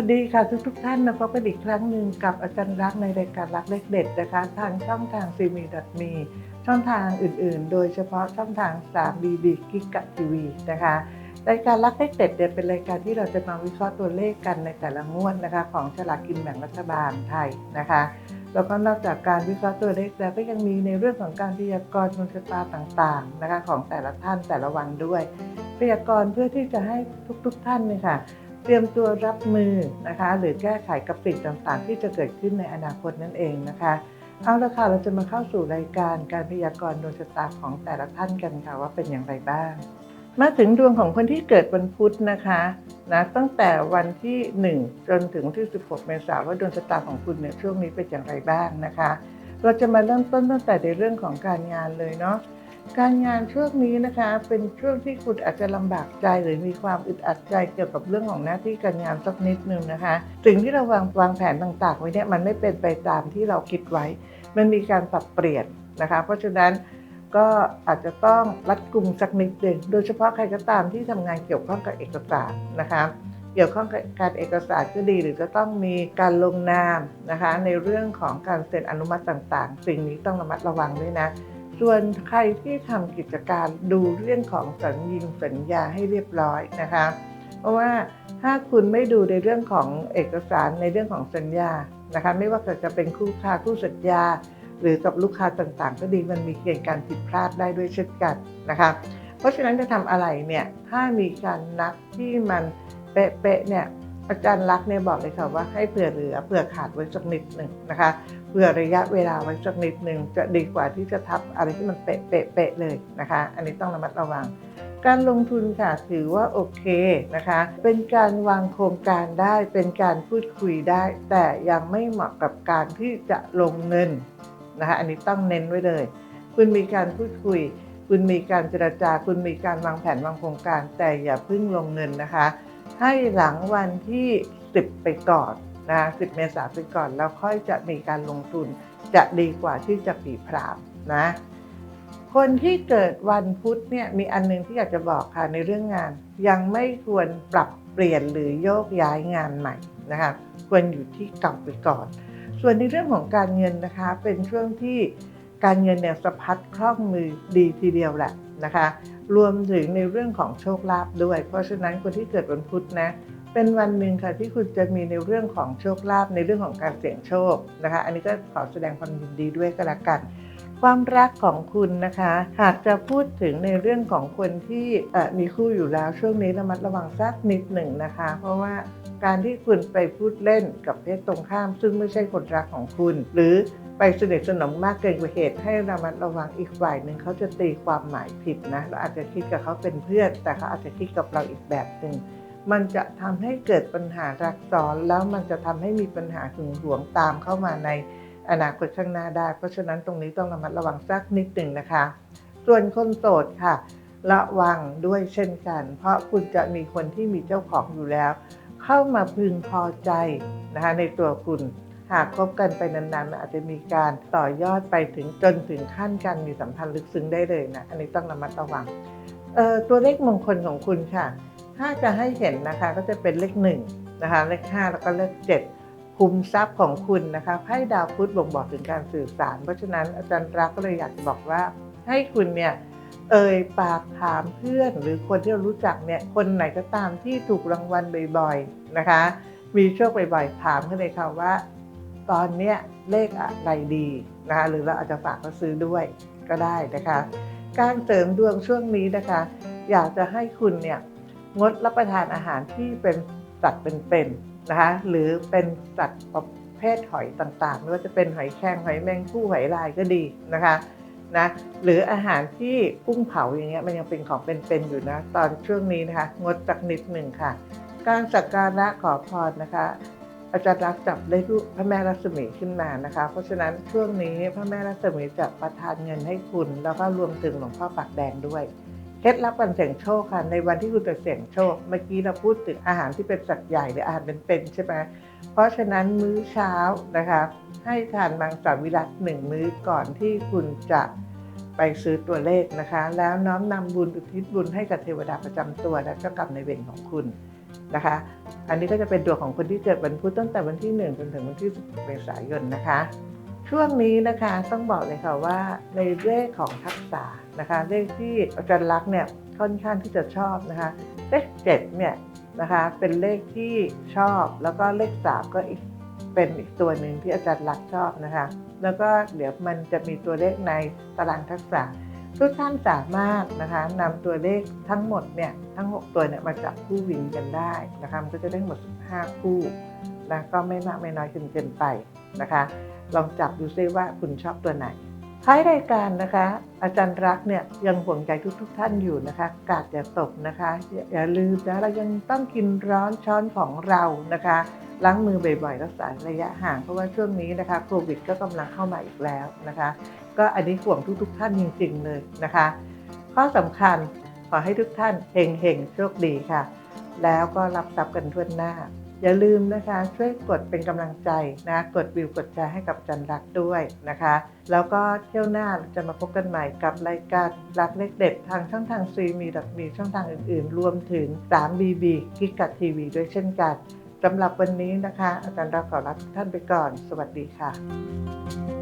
วัสดีค่ะทุกทุกท่านนะพบกันอีกครั้งหนึ่งกับอาจารย์รักในรายการรักเลขเด็ดนะคะทางช่องทางซีมีดัตมีช่องทางอื่นๆ โดยเฉพาะช่องทาง3 BB กิกะทีวีนะคะรายการรักเลขเด็ดเนี่ยเป็นรายการที่เราจะมาวิเคราะห์ตัวเลขกันในแต่ละงวดนะคะของฉลากกินแบ่งรัฐบาลไทยนะคะแล้วก็นอกจากการวิเคราะห์ตัวเลขแล้วก็ยังมีในเรื่องของการพยากรณ์ดวงชะตาต่างๆนะคะของแต่ละท่านแต่ละวันด้วย พยากรณ์เพื่อที่จะให้ทุกๆท่านเนี่ยค่ะ ตรียมตัวรับมือนะคะ หรือแก้ไขกับสิ่งต่างๆ ที่จะเกิดขึ้นในอนาคตนั่นเองนะคะ เอาละค่ะเราจะมาเข้าสู่รายการการพยากรณ์ดวงชะตาของแต่ละท่านกันค่ะว่าเป็นอย่างไรบ้าง มาถึงดวงของคนที่เกิดวันพุธนะคะนะตั้งแต่วันที่ 1 จนถึงที่ 16 เมษายนว่าดวงชะตาของคุณเนี่ยช่วงนี้เป็นอย่างไรบ้างนะคะ เราจะมาเริ่มต้นตั้งแต่ในเรื่องของการงานเลยเนาะ การงานช่วงนี้นะคะเป็นช่วงที่คุณอาจจะลำบากใจหรือมีความอึดอัดใจเกี่ยวกับเรื่องของหน้าที่การงานสักนิดนึงนะคะสิ่งที่เราวางวางแผนต่างๆไว้เนี่ยมันไม่เป็นไปตามที่เราคิดไว้ มันมีการปรับเปลี่ยนนะคะ เพราะฉะนั้นก็อาจจะต้องรัดกุมสักนิดหนึ่งโดยเฉพาะใครก็ตามที่ทำงานเกี่ยวข้องกับเอกสารนะคะเกี่ยวข้องกับการเอกสารก็ดี หรือจะต้องมีการลงนามนะคะในเรื่องของการเซ็นอนุมัติต่างๆ สิ่งนี้ต้องระมัดระวังด้วยนะ ส่วนใครที่ทำกิจการดูเรื่องของสัญญิงสัญญาให้เรียบร้อยนะคะ เพราะว่าถ้าคุณไม่ดูในเรื่องของเอกสารในเรื่องของสัญญานะคะไม่ว่าจะเป็นคู่ค้าคู่สัญญา หรือกับลูกค้าต่างๆ ก็ดีมันมีเกณฑ์การผิดพลาดได้ด้วยเช่นกันนะคะเพราะฉะนั้นจะทำอะไรเนี่ยถ้ามีการนับที่มันเป๊ะๆเนี่ยอาจารย์รักษณ์เนี่ยบอกเลยค่ะว่าให้เผื่อเหลือเผื่อขาดไว้สักนิดหนึ่งนะคะ เผื่อระยะเวลาไว้สักนิดหนึ่งจะดีกว่าที่จะทับอะไรที่มันเป๊ะเเเลยนะคะ อันนี้ต้องระมัดระวัง การลงทุนค่ะถือว่าโอเคนะคะ เป็นการวางโครงการได้เป็นการพูดคุยได้ แต่ยังไม่เหมาะกับการที่จะลงเงินนะคะอันนี้ต้องเน้นไว้เลย คุณมีการพูดคุย คุณมีการเจรจา คุณมีการวางแผนวางโครงการ แต่อย่าเพิ่งลงเงินนะคะ ให้หลังวันที่ 10 ไปก่อน นะ10 เมษาไปก่อน แล้วค่อยจะมีการลงทุนจะดีกว่าที่จะผีพรามนะคนที่เกิดวันพุธเนี่ยมีอันหนึงที่อยากจะบอกค่ะในเรื่องงาน ยังไม่ควรปรับเปลี่ยนหรือโยกย้ายงานใหม่นะคะควรอยู่ที่เก่าไปก่อน ส่วนในเรื่องของการเงินนะคะเป็นช่วงที่การเงินเนี่ยสะพัดคล่องมือดีทีเดียวแหละนะคะ รวมถึงในเรื่องของโชคลาภด้วย เพราะฉะนั้นคนที่เกิดวันพุธนะ เป็นวันหนึ่งค่ะที่คุณจะมีในเรื่องของโชคลาภในเรื่องของการเสี่ยงโชคนะคะ อันนี้ก็ขอแสดงความยินดีด้วยก็แล้วกันความรักของคุณนะคะ หากจะพูดถึงในเรื่องของคนที่มีคู่อยู่แล้วช่วงนี้ระมัดระวังสักนิดหนึ่งนะคะ เพราะว่าการที่คุณไปพูดเล่นกับเพศตรงข้าม ซึ่งไม่ใช่คนรักของคุณ หรือไปสนิทสนมมากเกินกว่าเหตุให้ระมัดระวังอีกฝ่ายหนึ่งเขาจะตีความหมายผิดนะเราอาจจะคิดกับเขาเป็นเพื่อน แต่เขาอาจจะคิดกับเราอีกแบบหนึ่ง มันจะทำให้เกิดปัญหารักซ้อนแล้วมันจะทำให้มีปัญหาหึงหวงตามเข้ามาในอนาคตข้างหน้าได้ เพราะฉะนั้นตรงนี้ต้องระมัดระวังสักนิดหนึ่งนะคะ ส่วนคนโสดค่ะ ระวังด้วยเช่นกัน เพราะคุณจะมีคนที่มีเจ้าของอยู่แล้ว เข้ามาพึงพอใจนะคะในตัวคุณหากคบกันไปนานๆมันอาจจะมีการต่อยอดไปถึงจนถึงขั้นการมีสัมพันธ์ลึกซึ้งได้เลยนะ อันนี้ต้องระมัดระวังตัวเลขมงคลของคุณค่ะ ถ้าจะให้เห็นนะคะก็จะเป็นเลขหนึ่งนะคะเลขห้าแล้วก็เลขเจ็ดคุมทรัพย์ของคุณนะคะไพ่ดาวพุธบ่งบอกถึงการสื่อสาร เพราะฉะนั้นอาจารย์รักก็เลยอยากจะบอกว่า ให้คุณเนี่ยเอ่ยปากถามเพื่อน หรือคนที่เรารู้จักเนี่ยคนไหนก็ตามที่ถูกรางวัลบ่อยๆนะคะ มีโชคบ่อยๆถามเขาเลยค่ะว่า ตอนเนี้ยเลขอะไรดีนะคะหรือเราอาจจะฝากเขาซื้อด้วยก็ได้นะคะ การเสริมดวงช่วงนี้นะคะ อยากจะให้คุณเนี่ย งดรับประทานอาหารที่เป็นสัตว์เป็นๆนะคะหรือเป็นสัตว์ประเภทหอยต่างๆไม่ว่าจะเป็นหอยแครงหอยแมงผู้หอยลายก็ดีนะคะนะหรืออาหารที่กุ้งเผาอย่างเงี้ยมันยังเป็นของเป็นๆอยู่นะ ตอนช่วงนี้นะคะ งดสักนิดหนึ่งค่ะ การสักการะขอพรนะคะ อาจารย์รักจับได้รูปพระแม่รัศมีขึ้นมานะคะ เพราะฉะนั้นช่วงนี้พระแม่รัศมีจะประทานเงินให้คุณ แล้วก็รวมถึงหลวงพ่อปากแดงด้วย เคล็ดลับการเสี่ยงโชคค่ะในวันที่คุณจะเสี่ยงโชค เมื่อกี้เราพูดถึงอาหารที่เป็นสัตว์ใหญ่หรืออาหารเป็นๆใช่ไหมเพราะฉะนั้นมื้อเช้านะคะให้ทานมังสวิรัตหนึ่งมื้อก่อนที่คุณจะไปซื้อตัวเลขนะคะ แล้วน้อมนำบุญอุทิศบุญให้กับเทวดาประจำตัวและเจ้ากรรมในเวรของคุณนะคะ อันนี้ก็จะเป็นดวงของคนที่เกิดวันพุธตั้งแต่วันที่ 1 จนถึงวันที่16เมษายนนะคะ ช่วงนี้นะคะต้องบอกเลยค่ะว่าในเลขของทักษะนะคะเลขที่อาจารย์ลักษณ์เนี่ยค่อนข้างที่จะชอบนะคะเลขเจ็ดเนี่ยนะคะเป็นเลขที่ชอบแล้วก็เลขสามก็อีกเป็นอีกตัวหนึ่งที่อาจารย์ลักษณ์ชอบนะคะ แล้วก็เดี๋ยวมันจะมีตัวเลขในตารางทักษะทุกท่านสามารถนะคะนำตัวเลขทั้งหมดเนี่ยทั้ง 6 ตัวเนี่ยมาจับคู่วินกันได้นะคะมันก็จะได้หมด15คู่นะก็ไม่มากไม่น้อยจนเกินไปนะคะ ลองจับดูซิว่าคุณชอบตัวไหน ท้ายรายการนะคะ อาจารย์รักเนี่ยยังห่วงใยทุกๆทท่านอยู่นะคะ กาดอย่าตกนะคะ อย่าลืมนะเรายังต้องกินร้อนช้อนของเรานะคะล้างมือบ่อยๆ รักษาระยะห่าง เพราะว่าช่วงนี้นะคะโควิดก็กำลังเข้ามาอีกแล้วนะคะ ก็อันนี้ห่วงทุกๆ ท่านจริงๆเลยนะคะ ข้อสำคัญขอให้ทุกท่านเฮงๆโชคดีค่ะ แล้วก็รับทรัพย์กันทั่วหน้า อย่าลืมนะคะช่วยกดเป็นกำลังใจนะกดวิวกดแชร์ให้กับจันรักด้วยนะคะ แล้วก็เที่ยวหน้าจะมาพบกันใหม่กับรายการรักเล็กเด็ดทางช่องทางซีมีดัมีช่องทางอื่นๆ รวมถึง 3BB กิกกัดทีวีด้วยเช่นกันสำหรับวันนี้นะคะ อาจารย์รักขอลาทุกท่านไปก่อน สวัสดีค่ะ